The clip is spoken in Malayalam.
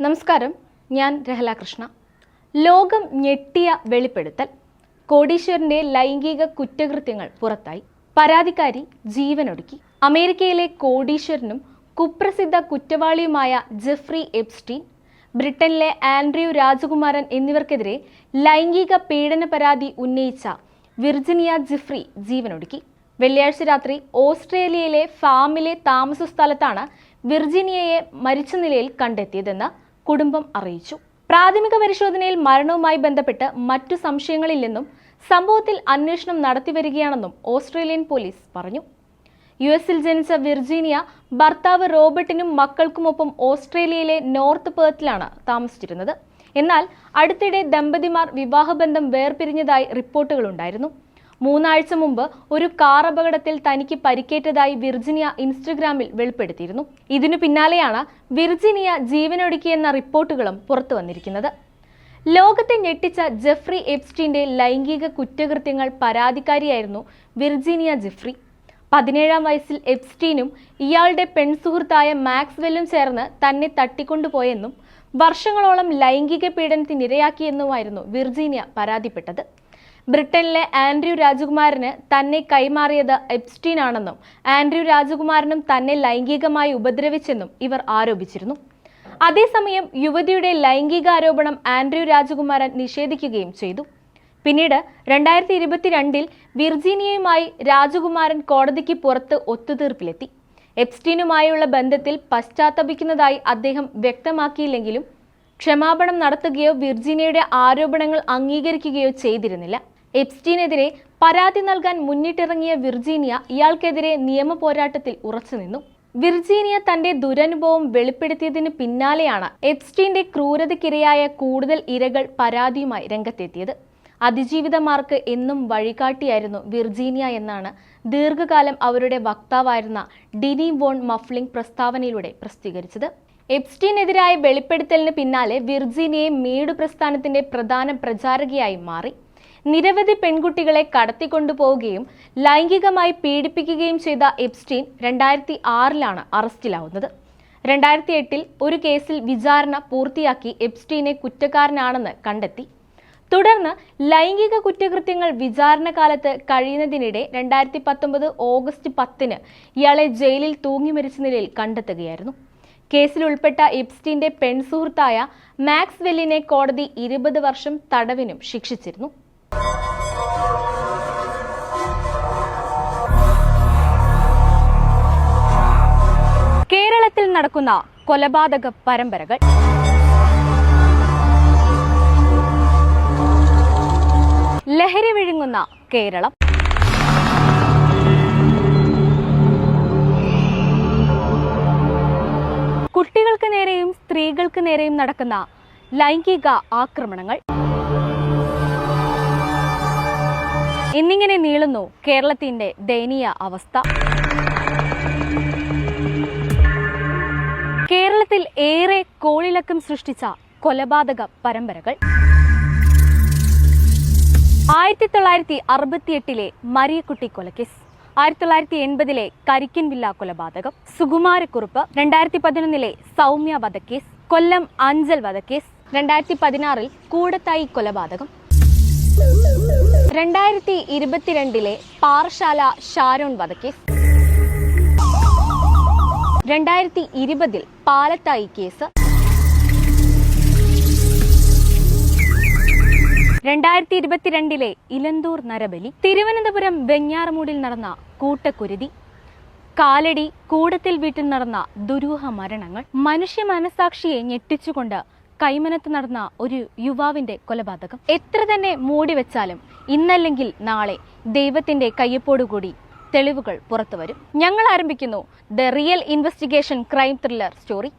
നമസ്കാരം ഞാൻ രഹല കൃഷ്ണ. ലോകം ഞെട്ടിയ വെളിപ്പെടുത്തൽ. കോടീശ്വരന്റെ ലൈംഗിക കുറ്റകൃത്യങ്ങൾ പുറത്തായി. പരാതിക്കാരി ജീവനൊടുക്കി. അമേരിക്കയിലെ കോടീശ്വരനും കുപ്രസിദ്ധ കുറ്റവാളിയുമായ ജെഫ്രി എബ്സ്റ്റീൻ ബ്രിട്ടനിലെ ആൻഡ്രിയു രാജകുമാരൻ എന്നിവർക്കെതിരെ ലൈംഗിക പീഡന പരാതി ഉന്നയിച്ച വിർജിനിയ ജിഫ്രി ജീവനൊടുക്കി. വെള്ളിയാഴ്ച രാത്രി ഓസ്ട്രേലിയയിലെ ഫാമിലെ താമസ സ്ഥലത്താണ് വിർജീനിയയെ മരിച്ച നിലയിൽ കണ്ടെത്തിയതെന്ന് കുടുംബം അറിയിച്ചു. പ്രാഥമിക പരിശോധനയിൽ മരണവുമായി ബന്ധപ്പെട്ട് മറ്റു സംശയങ്ങളില്ലെന്നും സംഭവത്തിൽ അന്വേഷണം നടത്തിവരികയാണെന്നും ഓസ്ട്രേലിയൻ പോലീസ് പറഞ്ഞു. യു എസിൽ ജനിച്ച വിർജീനിയ ഭർത്താവ് റോബർട്ടിനും മക്കൾക്കുമൊപ്പം ഓസ്ട്രേലിയയിലെ നോർത്ത് പേർത്തിലാണ് താമസിച്ചിരുന്നത്. എന്നാൽ അടുത്തിടെ ദമ്പതിമാർ വിവാഹബന്ധം വേർപിരിഞ്ഞതായി റിപ്പോർട്ടുകളുണ്ടായിരുന്നു. മൂന്നാഴ്ച മുമ്പ് ഒരു കാർ അപകടത്തിൽ തനിക്ക് പരിക്കേറ്റതായി വിർജിനിയ ഇൻസ്റ്റഗ്രാമിൽ വെളിപ്പെടുത്തിയിരുന്നു. ഇതിനു പിന്നാലെയാണ് വിർജിനിയ ജീവനൊടുക്കിയെന്ന റിപ്പോർട്ടുകളും പുറത്തു വന്നിരിക്കുന്നത്. ലോകത്തെ ഞെട്ടിച്ച ജെഫ്രി എപ്സ്റ്റീന്റെ ലൈംഗിക കുറ്റകൃത്യങ്ങൾ പരാതിക്കാരിയായിരുന്നു വിർജീനിയ ജെഫ്രി. പതിനേഴാം വയസ്സിൽ എപ്സ്റ്റീനും ഇയാളുടെ പെൺസുഹൃത്തായ മാക്സ്വെല്ലും ചേർന്ന് തന്നെ തട്ടിക്കൊണ്ടുപോയെന്നും വർഷങ്ങളോളം ലൈംഗിക പീഡനത്തിനിരയാക്കിയെന്നുമായിരുന്നു വിർജീനിയ പരാതിപ്പെട്ടത്. ബ്രിട്ടനിലെ ആൻഡ്രൂ രാജകുമാരന് തന്നെ കൈമാറിയത് എപ്സ്റ്റീൻ ആണെന്നും ആൻഡ്രൂ രാജകുമാരനും തന്നെ ലൈംഗികമായി ഉപദ്രവിച്ചെന്നും ഇവർ ആരോപിച്ചിരുന്നു. അതേസമയം യുവതിയുടെ ലൈംഗിക ആരോപണം ആൻഡ്രയു രാജകുമാരൻ നിഷേധിക്കുകയും ചെയ്തു. പിന്നീട് രണ്ടായിരത്തി ഇരുപത്തിരണ്ടിൽ വിർജീനിയയുമായി രാജകുമാരൻ കോടതിക്ക് പുറത്ത് ഒത്തുതീർപ്പിലെത്തി. എപ്സ്റ്റീനുമായുള്ള ബന്ധത്തിൽ പശ്ചാത്തപിക്കുന്നതായി അദ്ദേഹം വ്യക്തമാക്കിയില്ലെങ്കിലും ക്ഷമാപണം നടത്തുകയോ വിർജീനിയയുടെ ആരോപണങ്ങൾ അംഗീകരിക്കുകയോ ചെയ്തിരുന്നില്ല. എപ്സ്റ്റീനെതിരെ പരാതി നൽകാൻ മുന്നിട്ടിറങ്ങിയ വിർജീനിയ ഇയാൾക്കെതിരെ നിയമ പോരാട്ടത്തിൽ ഉറച്ചുനിന്നു വിർജീനിയ തന്റെ ദുരനുഭവം വെളിപ്പെടുത്തിയതിന് പിന്നാലെയാണ് എപ്സ്റ്റീന്റെ ക്രൂരതയ്ക്കിരയായ കൂടുതൽ ഇരകൾ പരാതിയുമായി രംഗത്തെത്തിയത്. അതിജീവിതമാർക്ക് എന്നും വഴികാട്ടിയായിരുന്നു വിർജീനിയ എന്നാണ് ദീർഘകാലം അവരുടെ വക്താവായിരുന്ന ഡിനി വോൺ മഫ്ലിംഗ് പ്രസ്താവനയിലൂടെ പ്രസിദ്ധീകരിച്ചത്. എപ്സ്റ്റീനെതിരായ വെളിപ്പെടുത്തലിന് പിന്നാലെ വിർജീനിയയെ മീഡു പ്രസ്ഥാനത്തിന്റെ പ്രധാന പ്രചാരകയായി മാറി. നിരവധി പെൺകുട്ടികളെ കടത്തിക്കൊണ്ടുപോവുകയും ലൈംഗികമായി പീഡിപ്പിക്കുകയും ചെയ്ത എപ്സ്റ്റീൻ രണ്ടായിരത്തി ആറിലാണ് അറസ്റ്റിലാവുന്നത്. രണ്ടായിരത്തി എട്ടിൽ ഒരു കേസിൽ വിചാരണ പൂർത്തിയാക്കി എപ്സ്റ്റീനെ കുറ്റക്കാരനാണെന്ന് കണ്ടെത്തി. തുടർന്ന് ലൈംഗിക കുറ്റകൃത്യങ്ങൾ വിചാരണ കാലത്ത് കഴിയുന്നതിനിടെ രണ്ടായിരത്തി പത്തൊമ്പത് ഓഗസ്റ്റ് പത്തിന് ഇയാളെ ജയിലിൽ തൂങ്ങി മരിച്ച നിലയിൽ കണ്ടെത്തുകയായിരുന്നു. കേസിൽ ഉൾപ്പെട്ട എപ്സ്റ്റീന്റെ പെൺസുഹൃത്തായ മാക്സ് വെല്ലിനെ കോടതി ഇരുപത് വർഷം തടവിനും ശിക്ഷിച്ചിരുന്നു. കേരളത്തിൽ നടക്കുന്ന കൊലപാതക പരമ്പരകൾ. ലഹരി വിഴുങ്ങുന്ന കേരളം. കുട്ടികൾക്ക് നേരെയും സ്ത്രീകൾക്ക് നേരെയും നടക്കുന്ന ലൈംഗിക ആക്രമണങ്ങൾ. എന്നിങ്ങനെ നീളുന്നു കേരളത്തിന്റെ ദയനീയ അവസ്ഥ. കേരളത്തിൽ ഏറെ കോളിളക്കം സൃഷ്ടിച്ച കൊലപാതക പരമ്പരകൾ. ആയിരത്തി തൊള്ളായിരത്തി അറുപത്തിയെട്ടിലെ മരിയക്കുട്ടി കൊലക്കേസ് ആയിരത്തി തൊള്ളായിരത്തി എൺപതിലെ കരിക്കൻവില്ല കൊലപാതകം സുകുമാരക്കുറുപ്പ് രണ്ടായിരത്തി പതിനൊന്നിലെ സൗമ്യ വധക്കേസ് കൊല്ലം അഞ്ചൽ വധക്കേസ് രണ്ടായിരത്തി പതിനാറിൽ കൂടത്തായി കൊലപാതകം രണ്ടായിരത്തി ഇരുപത്തിരണ്ടിലെ പാറശാല ഷാരോൺ വധക്കേസ് രണ്ടായിരത്തി ഇരുപതിൽ പാലത്തായി കേസ്. രണ്ടായിരത്തി ഇരുപത്തിരണ്ടിലെ ഇലന്തൂർ നരബലി തിരുവനന്തപുരം വെഞ്ഞാറമൂടിൽ നടന്ന കൂട്ടക്കുരുതി കാലടി കൂടത്തിൽ വീട്ടിൽ നടന്ന ദുരൂഹ മരണങ്ങൾ മനുഷ്യ മനസാക്ഷിയെ ഞെട്ടിച്ചുകൊണ്ട് കൈമനത്ത് നടന്ന ഒരു യുവാവിന്റെ കൊലപാതകം. എത്ര തന്നെ മൂടി വെച്ചാലും ഇന്നല്ലെങ്കിൽ നാളെ ദൈവത്തിന്റെ കയ്യൊപ്പോടുകൂടി തെളിവുകൾ പുറത്തുവരും. ഞങ്ങൾ ആരംഭിക്കുന്നു. The real investigation crime thriller story.